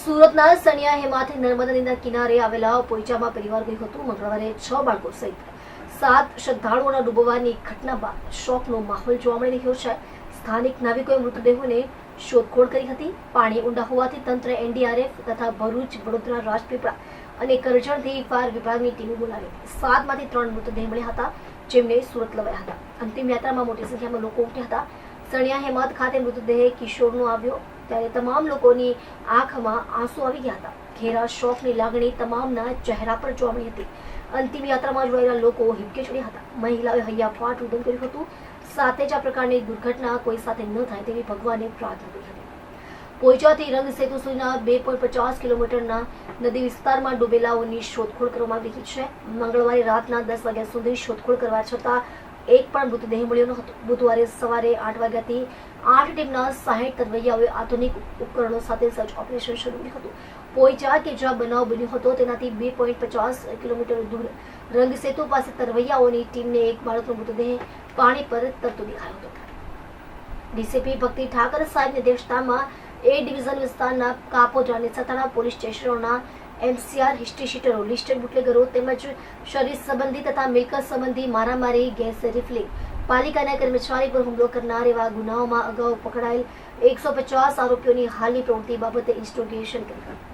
સુરતના સણિયા હેમાથી નર્મદા નદીના કિનારે આવેલા પોઈચામાં પરિવાર ગયું હતું મંગળવારે છ બાળકો સહિત સાત શ્રદ્ધાળુઓના ડૂબવાની ઘટના બાદ શોકનો માહોલ જોવા મળી રહ્યો છે. સ્થાનિક નાવિકોએ મૃતદેહોને શોધખોળ કરી હતી. પાણી ઊંડા હોવાથી તંત્ર, એનડીઆરએફ તથા ભરૂચ, વડોદરા રાજપીપળા અને કરજણથી ફાયર વિભાગની ટીમો બોલાવી સાતમાંથી ત્રણ મૃતદેહ મળ્યા હતા, જેમને સુરત લવાયા હતા. અંતિમ યાત્રામાં મોટી સંખ્યામાં લોકો ઉઠ્યા હતા. સણિયા હેમત ખાતે મૃતદેહ કિશોરનો આવ્યો. ત્યારે તમામ લોકોની આંખમાં આંસુ આવી ગયા હતા. ઘેરા શોકની લાગણી તમામના ચહેરા પર જોવા હતી. અંતિમ યાત્રામાં જોડાયેલા લોકો હિબકે ચડ્યા હતા. મહિલાઓએ હૈયાફાટ રુદન કર્યું હતું. સાથે જ આ પ્રકારની દુર્ઘટના કોઈ સાથે ન થાય તેવી ભગવાને પ્રાર્થના કરી હતી. પોઈચાથી રંગ સેતુ સુધીના બે પોઈન્ટ પચાસ કિલોમીટરના નદી વિસ્તારમાં ડૂબેલાઓની શોધખોળ કરવામાં આવી છે. મંગળવારે રાતના દસ વાગ્યા સુધી શોધખોળ કરવા છતાં એક પણ મૃતદેહ મળ્યો ન હતો. બુધવારે સવારે આઠ વાગ્યાથી આઠ ટીમના સાહીઠ તરવૈયાઓએ આધુનિક ઉપકરણો સાથે સર્ચ ઓપરેશન શરૂ કર્યું હતું. પોઈચા કે જ્યાં બનાવ બન્યો હતો તેનાથી બે પોઈન્ટ પચાસ કિલોમીટર દૂર રંગ સેતુ પાસે તરવૈયાઓની ટીમને એક બાળકનો મૃતદેહ પાણી પર તરતો દેખાયો હતો. ડીસીપી ભક્તિ ઠાકર સાહેબની અધ્યક્ષતામાં એ ડિવિઝન વિસ્તારના કાપોદ્રા અને સતાણા પોલીસ સ્ટેશનોના એમસીઆર હિસ્ટ્રી શીટરો લિસ્ટેડ બુટલેગરો તેમજ શરીર સંબંધી તથા મિલકત સંબંધી મારામારી, ગેસ રિફલિંગ. પાલિકાના કર્મચારી પર હુમલો કરનાર એવા ગુનાઓમાં અગાઉ પકડાયેલ એકસો પચાસ આરોપીઓની હાલની પ્રવૃત્તિ બાબતે ઇન્સ્ટોગેશન કરી